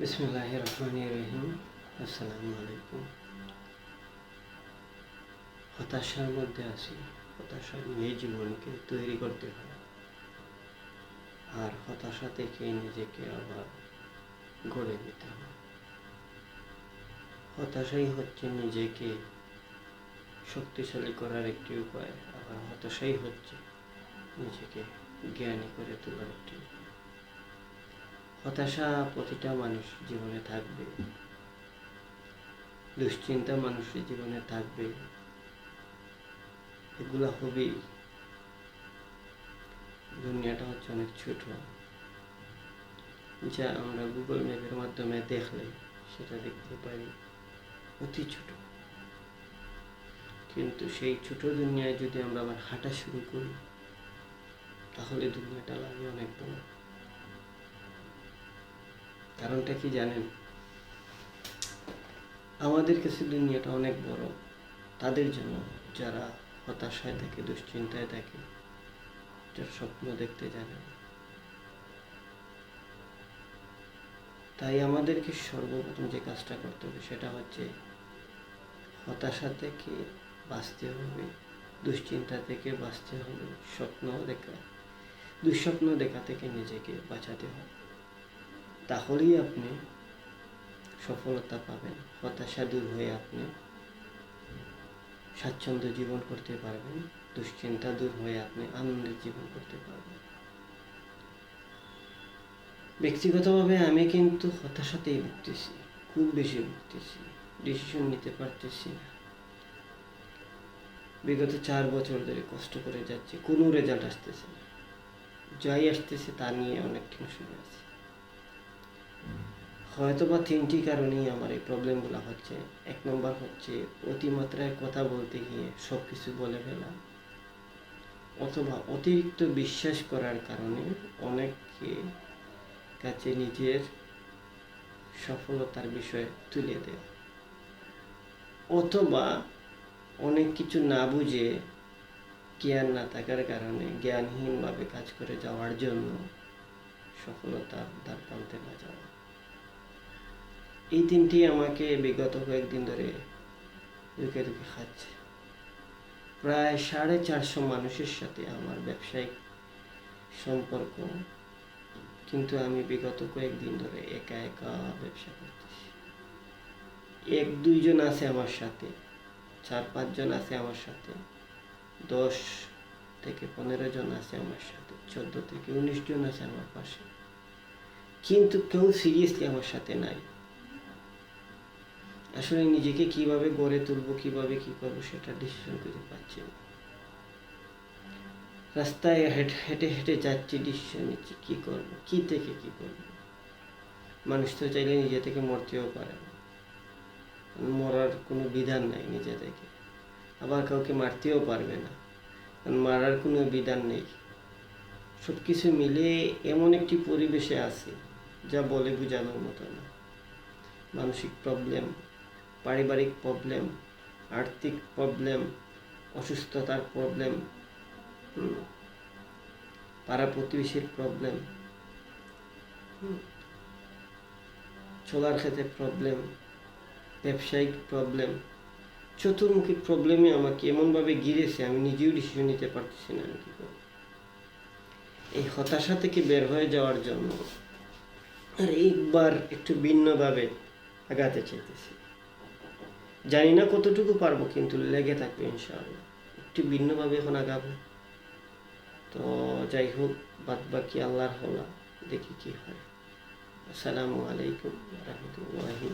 বিসমুল্লাহ রহমান রহিম। আসসালামু আলাইকুম হতাশার মধ্যে আছি। হতাশা নিয়ে জীবনকে তৈরি করতে হয়। আর হতাশা থেকে নিজেকে আবার গড়ে নিতে হয়। হতাশাই হচ্ছে নিজেকে শক্তিশালী করার একটি উপায়। আবার হতাশাই হচ্ছে নিজেকে জ্ঞানী করে তোলার একটি উপায় হতাশা প্রতিটা মানুষ জীবনে থাকবে। দুশ্চিন্তা মানুষের জীবনে থাকবে। এগুলো হবেই। দুনিয়াটা হচ্ছে অনেক ছোট। যা আমরা গুগল ম্যাপের মাধ্যমে দেখলে সেটা দেখতে পাই অতি ছোট। কিন্তু সেই ছোট দুনিয়ায় যদি আমরা আবার হাঁটা শুরু করি, তাহলে দুনিয়াটা লাগে অনেক বড়। কারণটা কি জানেন? আমাদের কাছে দুনিয়াটা অনেক বড়। তাদের জন্য যারা হতাশায় থাকে, দুশ্চিন্তায় থাকে, যারা স্বপ্ন দেখতে জানে তাই আমাদেরকে সর্বপ্রথম যে কাজটা করতে হবে, সেটা হচ্ছে হতাশা থেকে বাঁচতে হবে, দুশ্চিন্তা থেকে বাঁচতে হবে, স্বপ্ন দেখা। দুঃস্বপ্ন দেখা থেকে নিজেকে বাঁচাতে হবে। তাহলেই আপনি সফলতা পাবেন, হতাশা দূর হয়ে আপনি স্বাচ্ছন্দ্য জীবন করতে পারবেন, দুশ্চিন্তা দূর হয়ে আপনি আনন্দের জীবন করতে পারবেন। ব্যক্তিগতভাবে আমি কিন্তু হতাশাতেই ভুগতেছি, খুব বেশি ভুগতেছি ডিসিশন নিতে পারতেছি না। বিগত চার বছর ধরে কষ্ট করে যাচ্ছে, কোনো রেজাল্ট আসতেছে না। যাই আসতেছে তা নিয়ে অনেক টেনশনে আছি। হয়তো বা তিনটি কারণেই আমার এই প্রবলেমগুলো হচ্ছে। এক নম্বর হচ্ছে অতিমাত্রায় কথা বলতে গিয়ে সব কিছু বলে ফেলা। অথবা অতিরিক্ত বিশ্বাস করার কারণে অনেককে কাছে নিজের সফলতার বিষয়ে তুলে দেওয়া। অথবা অনেক কিছু না বুঝে জ্ঞান না থাকার কারণে জ্ঞানহীনভাবে কাজ করে যাওয়ার জন্য সফলতার দ্বার প্রান্তে না যাওয়া। এই তিনটি আমাকে বিগত কয়েকদিন ধরে রুখে রুখে খাচ্ছে। প্রায় সাড়ে চারশো মানুষের সাথে আমার ব্যবসায়িক সম্পর্ক, কিন্তু আমি বিগত কয়েকদিন ধরে একা একা ব্যবসা করতেছি। এক দুইজন আছে আমার সাথে, চার পাঁচজন আছে আমার সাথে, দশ থেকে পনেরো জন আছে আমার সাথে, চোদ্দ থেকে উনিশ জন আছে আমার পাশে। কিন্তু কেউ সিরিয়াসলি আমার সাথে নাই। আসলে নিজেকে কীভাবে গড়ে তুলবো, কীভাবে কি করব সেটা ডিসিশন করতে পারছি না। রাস্তায় হেঁটে হেঁটে হেঁটে যাচ্ছি ডিসিশন নিচ্ছি, কি করব, কি থেকে কি করব? মানুষ তো চাইলে নিজে থেকে মরতেও পারে মরার কোনো বিধান নাই নিজে থেকে। আবার কাউকে মারতেও পারবে না। কারণ মারার কোনো বিধান নেই। সব কিছু মিলে এমন একটি পরিবেশে আছে, যা বলে বোঝানোর মতো না। মানসিক প্রবলেম পারিবারিক প্রবলেম আর্থিক প্রবলেম অসুস্থতার প্রবলেম পাড়া প্রতিবেশীর প্রবলেম চলার ক্ষেত্রে প্রবলেম ব্যবসায়িক প্রবলেম চতুর্মুখী প্রবলেমে আমাকে এমনভাবে গিরেছে আমি নিজেও ডিসিশন নিতে পারতেছি না আমি কী করব। এই হতাশা থেকে বের হয়ে যাওয়ার জন্য আর একবার একটু ভিন্নভাবে আগাতে চাইতেছি। জানি না কতটুকু পারব, কিন্তু লেগে থাকবে ইনশাআল্লাহ। একটু ভিন্নভাবে এখন আগাবো। তো যাই হোক বাদ বাকি আল্লাহর হলা দেখি কি হয়। আসসালামু আলাইকুম রহমতুল্লাহি